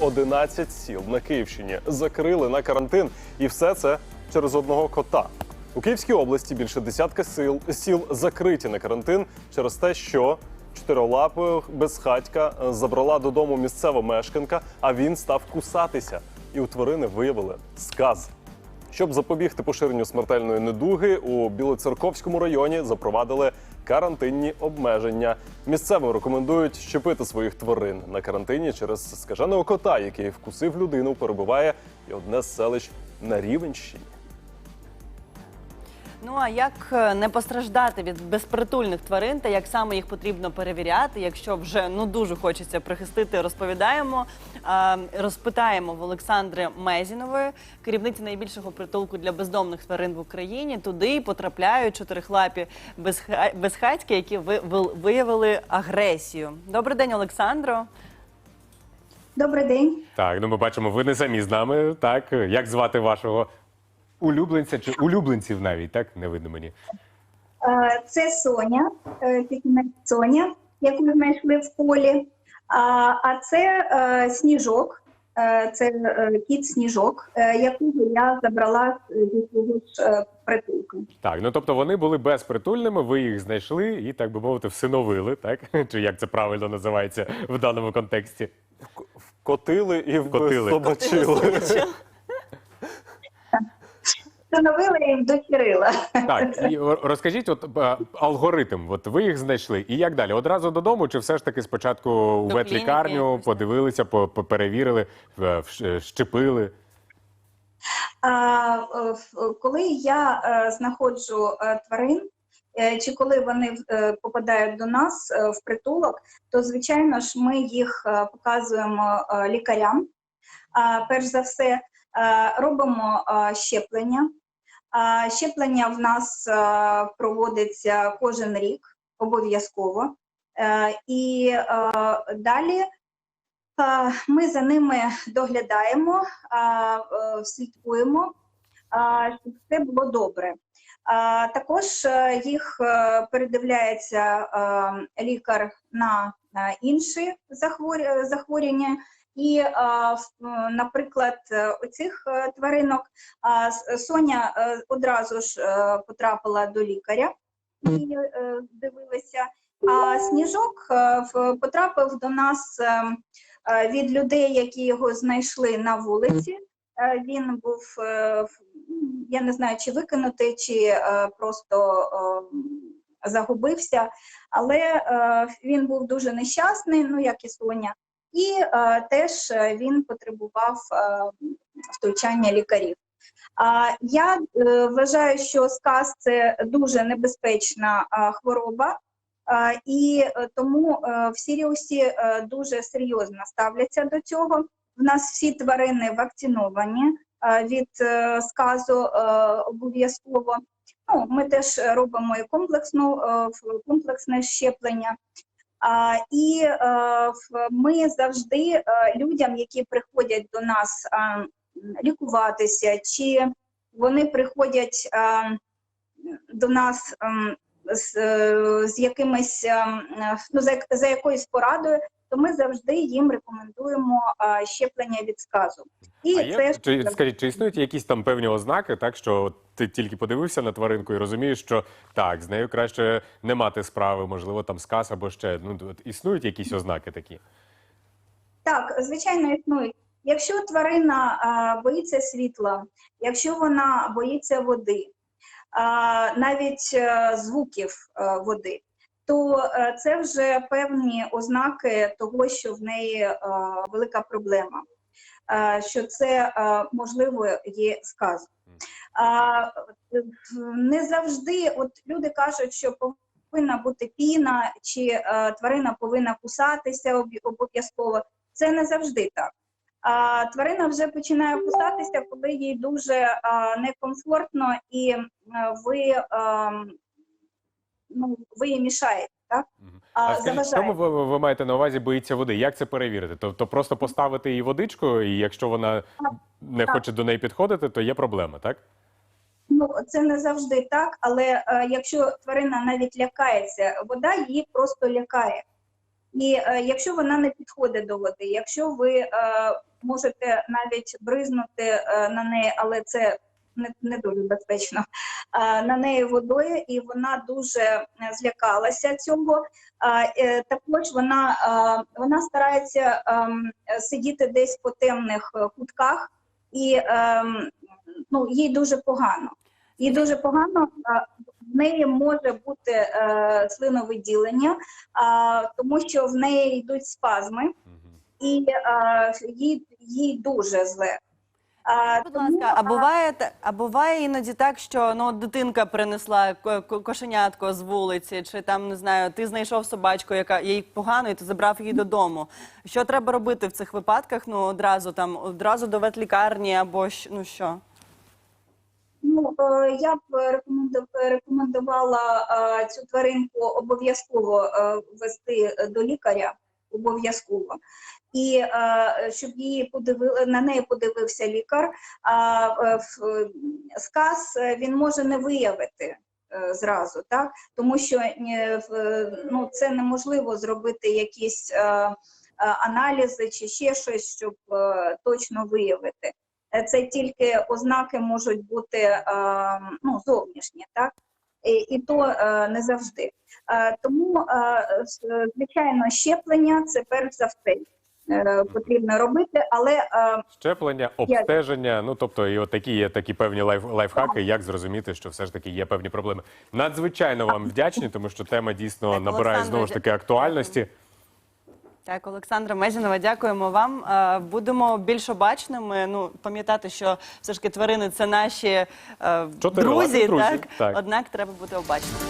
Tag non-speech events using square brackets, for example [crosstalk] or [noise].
11 сіл на Київщині закрили на карантин, і все це через одного кота. У Київській області більше десятка сіл, сіл закриті на карантин через те, що чотирилапою безхатька е, забрала додому місцева мешканка, а він став кусатися. І у тварини виявили сказ. Щоб запобігти поширенню смертельної недуги, у Білоцерковському районі запровадили карантинні обмеження. Місцевим рекомендують щепити своїх тварин на карантині через скаженого кота, який вкусив людину, перебуває і одне з селищ на Рівенщині. Ну а як е, не постраждати від безпритульних тварин та як саме їх потрібно перевіряти, якщо вже ну дуже хочеться прихистити, розповідаємо. А, розпитаємо в Олександри Мезінової, керівниці найбільшого притулку для бездомних тварин в Україні. Туди потрапляють чотирихлапі безха- безхатьки, які ви- ви- виявили агресію. Добрий день, Олександро. Добрий день. Так, ну ми бачимо, ви не самі з нами. Так, як звати вашого улюбленця чи улюбленців навіть, так? Не видно мені. Е, Це Соня, е, Соня, яку ми знайшли в полі. А, це е, сніжок, це кіт сніжок, якого я забрала зі свого ж притулку. Так, ну тобто вони були безпритульними, ви їх знайшли і, так би мовити, всиновили, так? [laughs] Чи як це правильно називається в даному контексті? Вкотили і Вкотили. [laughs] Встановила і вдохірила. Так, і розкажіть, от е, алгоритм, от ви їх знайшли, і як далі? Одразу додому, чи все ж таки спочатку у ветлікарню подивилися, по- по- перевірили, е, вш- щепили? А, е, в- коли я е, знаходжу е, тварин, е, чи коли вони е, попадають до нас е, в притулок, то звичайно ж ми їх е, показуємо е, лікарям. А, Перш за все, е, робимо е, щеплення. Щеплення в нас е, проводиться кожен рік обов'язково. Е, І е, далі ми за ними доглядаємо, слідкуємо, щоб все було добре. Також їх передивляється лікар на інші захворювання. І, е, наприклад, е, оцих е, тваринок Соня одразу ж потрапила до лікаря і дивилася. А сніжок потрапив до нас від людей, які його знайшли на вулиці. Він був, я не знаю, чи викинутий, чи просто загубився, але він був дуже нещасний, ну як і Соня, і е, теж е, він потребував е, втручання лікарів. Я вважаю, що сказ це дуже небезпечна хвороба, і тому в Сіріусі дуже серйозно ставляться до цього. В нас всі тварини вакциновані від сказу обов'язково. Ну, ми теж робимо і комплексну, комплексне щеплення. І е, ми завжди е, людям, які приходять до нас лікуватися, чи вони приходять до нас з, е, якимись ем, е, ну, за, за якоюсь порадою, то ми завжди їм рекомендуємо а, щеплення від сказу. І А є, чи, скажіть, чи існують якісь там певні ознаки, так що ти тільки подивився на тваринку і розумієш, що так, з нею краще не мати справи, можливо, там сказ або ще. Ну, існують якісь ознаки такі? Так, звичайно, існують. Якщо тварина а, боїться світла, якщо вона боїться води, а, навіть е, звуків е, води, то е, це вже певні ознаки того, що в неї е, велика проблема, е, що це можливо є сказ. Не завжди, от люди кажуть, що повинна бути піна, чи тварина повинна кусатися обов'язково. Це не завжди так. А, тварина вже починає кусатися, коли їй дуже а, некомфортно і ви, а, ну, ви їй мішаєте, так? А, А чому ви, ви маєте на увазі боїться води? Як це перевірити? Тобто просто поставити їй водичку, і якщо вона не так. хоче до неї підходити, то є проблема, так? Ну, це не завжди так, але е, якщо тварина навіть лякається, вода її просто лякає. І е, якщо вона не підходить до води, якщо ви е, можете навіть бризнути е, на неї, але це не, не дуже безпечно, е, на неї водою, і вона дуже е, злякалася цього. Е, е, також вона, е, вона старається ем, сидіти десь по темних е, кутках, і ем, ну, їй дуже погано. Їй дуже погано, е, в неї може бути е, слиновиділення, а, тому що в неї йдуть спазми, і а, їй, їй дуже зле. А, Будь тому, ласка, а буває а буває іноді так, що ну дитинка принесла ко- ко- кошенятко з вулиці, чи там не знаю, ти знайшов собачку, яка їй погано, і ти забрав її додому. Що треба робити в цих випадках? Ну одразу там одразу до ветлікарні або щ- ну що? Ну, е, я б рекоменду- рекомендувала е, цю тваринку обов'язково е, вести до лікаря, обов'язково. І е, щоб її подивили, на неї подивився лікар, а е, е, сказ е, він може не виявити е, зразу, так? тому що е, ну, це неможливо зробити якісь е, е, аналізи чи ще щось, щоб е, точно виявити. Це тільки ознаки можуть бути е, ну, зовнішні, так? І, і то е, не завжди. Е, Тому, е, звичайно, щеплення це перш за все е, потрібно робити, але е, Щеплення, обстеження. Ну тобто, і от такі є такі певні лайф, лайфхаки, як зрозуміти, що все ж таки є певні проблеми. Надзвичайно вам вдячні, тому що тема дійсно набирає знову ж таки актуальності. Так, Олександра Мезінова, дякуємо вам. Е, Будемо більш обачними. Ну пам'ятати, що все ж таки тварини це наші е, друзі, друзі, так? так. однак треба бути обачними.